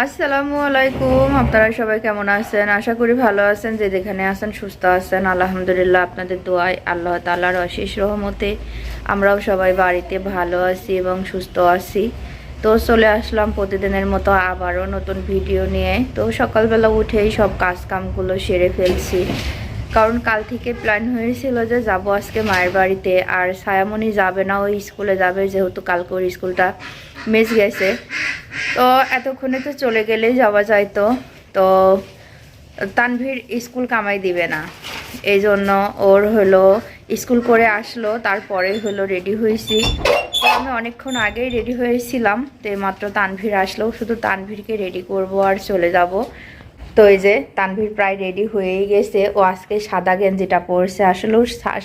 আসসালামু আলাইকুম, আপনারা সবাই কেমন আছেন? আশা করি ভালো আছেন, যে যেখানে আছেন সুস্থ আছেন। আলহামদুলিল্লাহ, আপনাদের দোয়ায় আল্লাহ তালার অশেষ রহমতে আমরাও সবাই বাড়িতে ভালো আছি এবং সুস্থ আছি। তো চলে আসলাম প্রতিদিনের মতো আবারও নতুন ভিডিও নিয়ে। তো সকালবেলা উঠেই সব কাজ কামগুলো সেরে ফেলছি। কারণ কাল থেকে প্ল্যান হয়েছিল যে যাব আজকে মায়ের বাড়িতে। আর ছায়ামণি যাবে না ওই স্কুলে যাবে, যেহেতু কালকে ওর স্কুলটা মিস গেছে। তো এতক্ষণে তো চলে গেলেই যাওয়া যাইতো তো। তো তানভীর স্কুল কামাই দিবে না। এই জন্য ওর হলো স্কুল করে আসলো, তারপরে হলো রেডি হয়েছি। তো আমি অনেকক্ষণ আগেই রেডি হয়েছিলাম, তো মাত্র তানভীর আসলো, শুধু তানভীরকে রেডি করব আর চলে যাব। তো এই যে তানভীর প্রায় রেডি হয়েই গেছে। ও আজকে সাদা গেঞ্জিটা পরছে। আসলে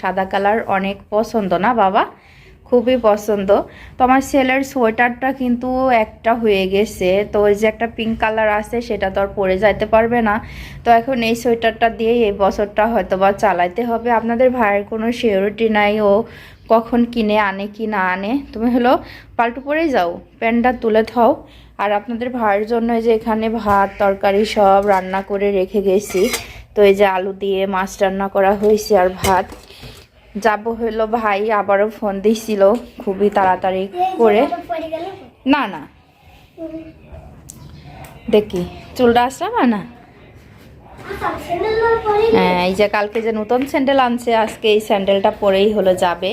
সাদা কালার অনেক পছন্দ না বাবা? খুবই পছন্দ। তো আমার ছেলের সোয়েটারটা কিন্তু একটা হয়ে গেছে। তো ওই যে একটা পিঙ্ক কালার আছে, সেটা তো আর পরে যাইতে পারবে না। তো এখন এই সোয়েটারটা দিয়ে এই বছরটা হয়তো বা চালাইতে হবে। আপনাদের ভাইয়ের কোনো সিওরিটি নাই, ও কখন কিনে আনে কি না আনে। তুমি হলো পাল্টু পরেই যাও, প্যান্টটা তুলে থাও আর আপনাদের ভাইয়ের জন্য যে এখানে ভাত, তরকারি সব রান্না করে রেখে গেছি। তো এই যে আলু দিয়ে মাছ রান্না করা হয়েছে আর ভাত। যাব হইল ভাই, আবারও ফোন দিছিল খুবই তাড়াতাড়ি করে। না না। দেখি, চুলটা আসলাম না? হ্যাঁ এই যে কালকে যে নতুন স্যান্ডেল আনছে, আজকে এই স্যান্ডেলটা পরেই হলো যাবে।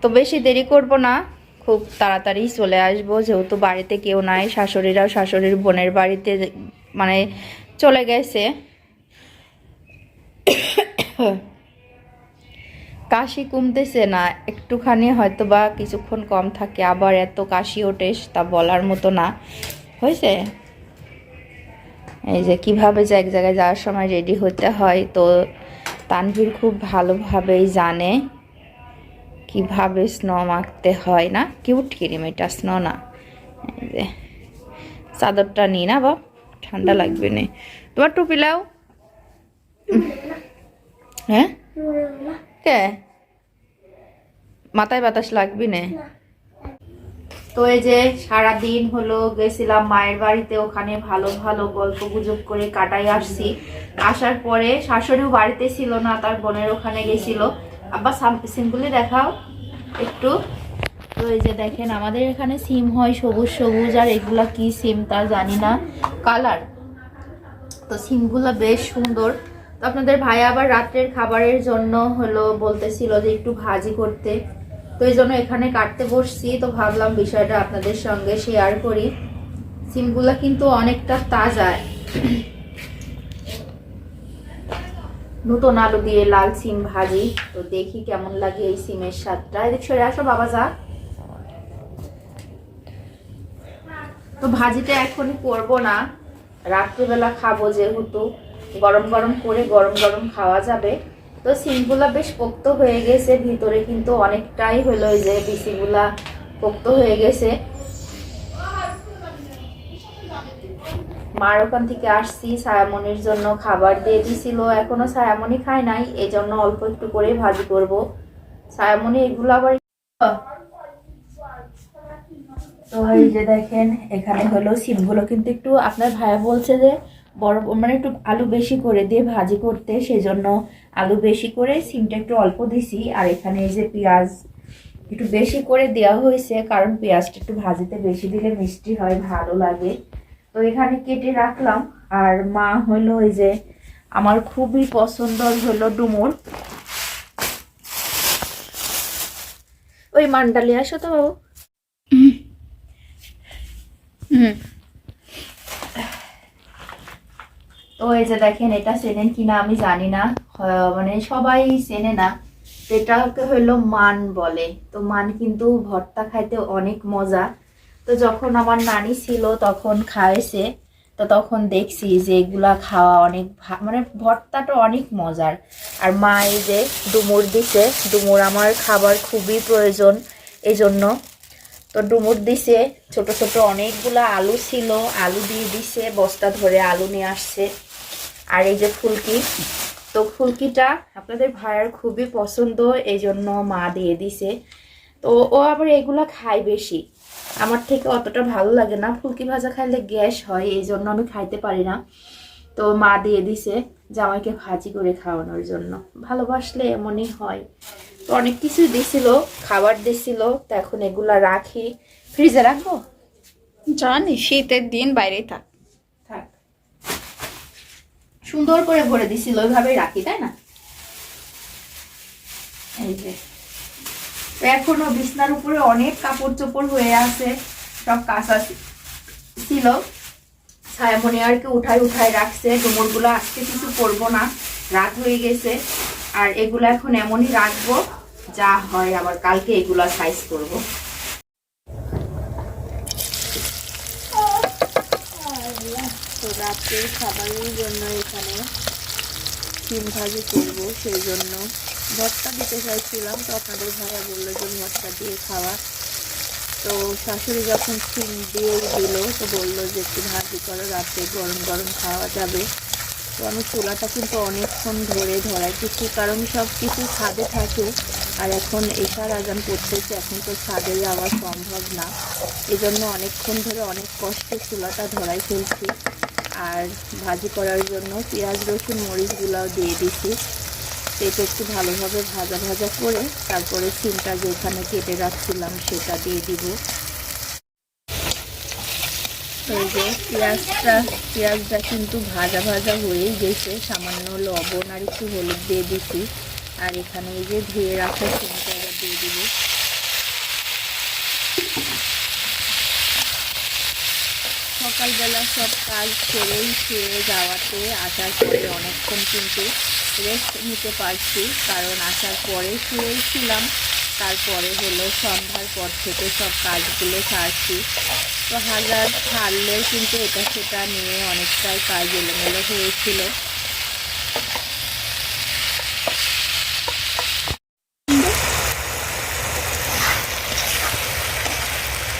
তো বেশি দেরি করব না, খুব তাড়াতাড়ি চলে আসব। যেহেতু বাড়িতে কেউ নাই, শাশুড়িরাও শাশুড়ির বোনের বাড়িতে মানে চলে গেছে। কাশি কমতেছে না একটুখানি হয়তো বা কিছুক্ষণ কম থাকে আবার এত কাশি ওঠে তা বলার মতো না। হয়েছে? এই যে কীভাবে যে এক জায়গায় যাওয়ার সময় রেডি হতে হয় তো তানভীর খুব ভালোভাবেই জানে কীভাবে স্নো মাখতে হয় না। কিউট কিরিম এটা স্নো না। এই যে চাদরটা নি না বাপ ঠান্ডা লাগবে না। তোমার টুপি লাও। হ্যাঁ? কে? মাথায় বাতাস লাগবি না। তো এই যে সারা দিন হলো গেছিলাম মায়ের বাড়িতে ওখানে ভালো ভালো গল্প গুজব করে কাটাই আসছি। আসার পরে শাশুড়িও বাড়িতে ছিল না তার বোনের ওখানে গেছিল। আব্বা সিম্পলি দেখাও একটু। তো এই যে দেখেন আমাদের এখানে সিম হয় সবুজ সবুজ আর এগুলা কি সিম তা জানি না। কালার। তো সিমগুলো বেশ সুন্দর। তো আপনাদের ভাই আবার রাত্রের খাবারের জন্য হলো বলতেছিল যে একটু ভাজি করতে। তো এই জন্য এখানে কাটতে বসছি। তো ভাবলাম বিষয়টা আপনাদের সঙ্গে শেয়ার করি। সিমগুলো কিন্তু অনেকটা তাজা। নতুন আলু দিয়ে লাল সিম ভাজি। তো দেখি কেমন লাগে এই সিমের স্বাদটা। এদিক সরে আসো, বাবা যা। তো ভাজিটা এখনই করব না। রাত্রিবেলা খাব যেহেতু। গরম গরম করে গরম গরম খাওয়া যাবে। তো সিমগুলা বেশ পোক্ত হয়ে গেছে, ভিতরে কিন্তু অনেকটাই হলো যে বিসিগুলা পোক্ত হয়ে গেছে। মার ওখান থেকে আসছি ছায়ামনির জন্য খাবার দিয়ে দিছিল, এখনও সায়ামনি খায় নাই এই জন্য অল্প একটু করে ভাজি করব। ছায়ামনি এগুলো আবার তো এই যে দেখেন, এখানে হলো সিমগুলো কিন্তু একটু আপনার ভাইয়া বলছে যে বড় মানে একটু আলু বেশি করে দিয়ে ভাজি করতে সেজন্য আলু বেশি করে সিমটা একটু অল্প দিছি। আর এখানে এই যে পেঁয়াজ একটু বেশি করে দেওয়া হয়েছে কারণ পেঁয়াজটা একটু ভাজিতে বেশি দিলে মিষ্টি হয় ভালো লাগে। তো এখানে কেটে রাখলাম। আর মা হলো ওই যে আমার খুবই পছন্দ হলো ডুমুর। ওই মান্ডালি আসো তো বাবু। হুম। তো এই যে দেখেন, এটা চেনেন কিনা আমি জানি না। মানে সবাই চেনে না। এটাকে হলো মান বলে। তো মান কিন্তু ভর্তা খাইতে অনেক মজা। তো যখন আমার নানি ছিল, তখন খাওয়াইছে তো তখন দেখছি যে এগুলা খাওয়া অনেক মানে ভর্তাটা অনেক মজার। আর মা এই যে ডুমুর দিছে। ডুমুর আমার খাবার খুবই প্রয়োজন এই জন্য তো ডুমুর দিছে। ছোট ছোট অনেকগুলা আলু ছিল। আলু দিয়ে দিছে। বস্তা ধরে আলু নিয়ে আসছে। আর এই যে ফুলকি, তো ফুলকিটা আপনাদের ভাইয়ার খুবই পছন্দ এই জন্য মা দিয়ে দিছে। তো ও আবার এগুলা খায় বেশি। আমার থেকে অতটা ভালো লাগে না। ফুলকি ভাজা খাইলে গ্যাস হয় এই জন্য আমি খাইতে পারি না। তো মা দিয়ে দিছে জামাইকে ভাজি করে খাওয়ানোর জন্য। ভালোবাসলে এমনই হয়। তো অনেক কিছুই দিছিল, খাবার দিছিল, তো এখন এগুলা রাখি। ফ্রিজে রাখব? জানি, শীতের দিন বাইরেই থাক থাক। সুন্দর করে ভরে দিছিল ওইভাবেই রাখি, তাই না? এই যে। এখনও বিছনার উপরে অনেক কাপড় চোপড় হয়ে আছে, সব কাঁচা ছিল। ছায়ামণি আর কি উঠায় উঠায় রাখছে, ডুমুরগুলো আজকে কিছু করব না, রাত হয়ে গেছে। আর এগুলো এখন এমনই রাখব, যা হয়, আবার কালকে এগুলা সাইজ করব। রাত্রে খাবারের জন্য এখানে ডিম ভাজি করব, সেই জন্য। ভর্তা দিতে চাইছিলাম, তো আপনাদের ভাইয়া বলল যে ভর্তা দিয়ে খাওয়া। তো শাশুড়ি যখন সিম দিয়ে দিল, তো বলল যে একটু ভাজি করো রাত্রে গরম গরম খাওয়া যাবে। তো আমি চুলাটা কিন্তু অনেকক্ষণ ধরে ধরাইতেছি কারণ সব কিছু ছাদে থাকে। আর এখন এশার আজান করতেছে, এখন তো ছাদে যাওয়া সম্ভব না। এই জন্য অনেকক্ষণ ধরে অনেক কষ্টে চুলাটা ধরাই ফেলছি। আর ভাজি করার জন্য পেঁয়াজ, রসুন মরিচগুলাও দিয়ে দিছি। এটা একটু ভালোভাবে ভাজা ভাজা করে তারপরে সিমটা যেখানে কেটে রাখছিলাম সেটা দিয়ে দিব। এই যে পেঁয়াজটা পেঁয়াজটা কিন্তু ভাজা ভাজা হয়েই গেছে, সামান্য লবণ আর একটু হলুদ দিয়ে দিছি। আর এখানে এই যে ধুয়ে রাখা সিমটা দিয়ে দিব। সকালবেলা সব কাজ করেই শুয়ে যাওয়াতে আসার পরে অনেকক্ষণ কিন্তু রেস্ট নিতে পারছি। কারণ আসার পরে শুয়েছিলাম তারপরে হলো সন্ধ্যার পর থেকে সব কাজগুলো সারছি। তো হাজার ছাড়লেও কিন্তু এটা সেটা নিয়ে অনেকটাই কাজ এলোমেলো হয়েছিল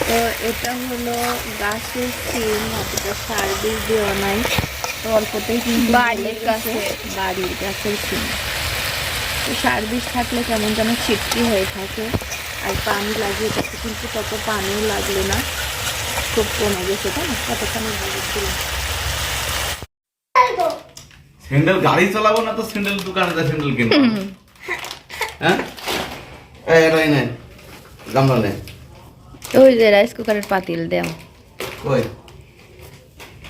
তো এটা হলো গাছের সিম অতটা সার বিষ দেওয়া নাই তো অল্পতেই কিন্তু বাড়ির হয়ে। গাছের। বাড়ির গাছের সিম তো সার বিষ থাকলে কেমন যেন ছিটকি হয়ে থাকে আর পানি লাগে এটাতে কিন্তু তত পানিও লাগল না খুব কমে গেছে তাই না কতখানি ভালো স্যান্ডেল গাড়ি চালাবো না তো স্যান্ডেল দোকানে যা স্যান্ডেল কিনবো হ্যাঁ এটাই গামলা ওই যে রাইস কুকারের পাতিল দেও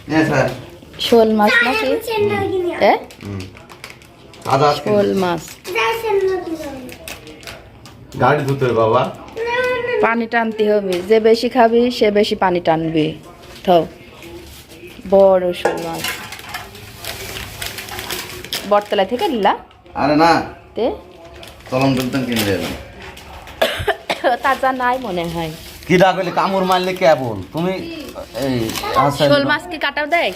হ্যাঁ শোল মাছ নাকি শোল মাছ গাড়ি ধুতে বাবা পানি টানতে হবে যে বেশি খাবি সে বেশি পানি টানবে তো বড় শোল মাছ বটতলা থেকে নিলা আরে না তে চলম টলতম কিনে দেবে তাজা নাই মনে হয় কি ডাক হইলে কামড় মারলে কে বল? তুমি এই শোল মাছ কি কাটাও দেয়?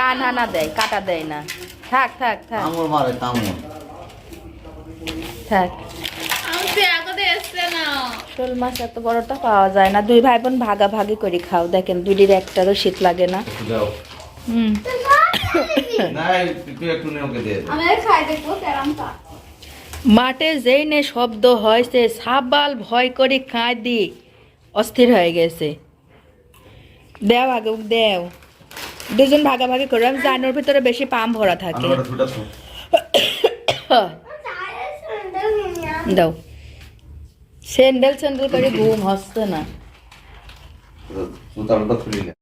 কান হানা দেয় কাটা দেয় না। থাক থাক থাক। কামড় মারে কামড়। থাক। শোল মাছ এত বড়টা পাওয়া যায় না। দুই ভাই বোন ভাগাভাগি করে খাও। দেখেন দুইটির একটারও শীত লাগে না। দাও হুম। না তুই একটু নে ওকে দিয়ে দে। আমাদের খাই দেখব কেরামটা মাঠে যেই নে শব্দ হয়েছে সাবাল ভয় করে কাঁদি অস্থির হয়ে গেছে। দেও আগে দেও। দুজন ভাগাভাগি করে আমি জানোর ভিতরে বেশি পাম ভরা থাকে। দাও। স্যান্ডেল স্যান্ডেল করে ঘুম খুলি না।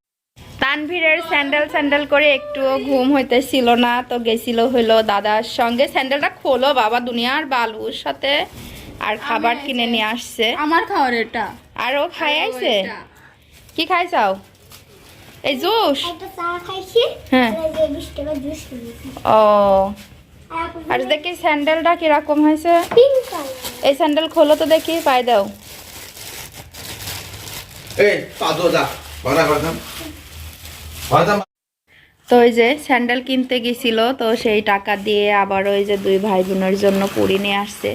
তানভীরের স্যান্ডেল স্যান্ডেল করে একটুও ঘুম হইতেছিল না তো গেছিল হইল দাদার সঙ্গে। স্যান্ডেলটা খোলো বাবা দুনিয়ার বালুর সাথে আর খাবার কিনে নিয়ে আসছে। আমার খাওয়ার এটা। আর ও খাই আইছে কি খাইছাও? এই জুস? হ্যাঁ। ও। আর দেখি স্যান্ডেলটা কীরকম হয়েছে। এই স্যান্ডেল খোলো তো দেখি পাই দাও। এই পা যা তো ওই যে স্যান্ডেল কিনতে গেছিল তো সেই টাকা দিয়ে আবার ওই যে দুই ভাই বোনের জন্য পুরি নিয়ে আসছে।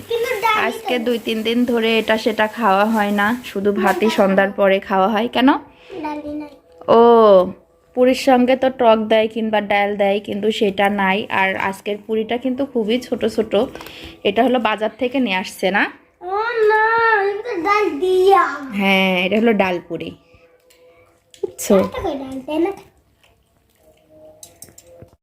আজকে দুই তিন দিন ধরে এটা সেটা খাওয়া হয় না শুধু ভাতই সন্ধ্যার পরে খাওয়া হয়। কেন? ও পুরীর সঙ্গে তো টক দেয় কিংবা ডাল দেয় কিন্তু সেটা নাই। আর আজকের পুরিটা কিন্তু খুবই ছোট ছোট। এটা হলো বাজার থেকে নিয়ে আসছে না? ও না আমি তো ডাল দিয়া। হ্যাঁ এটা হলো ডাল পুরি।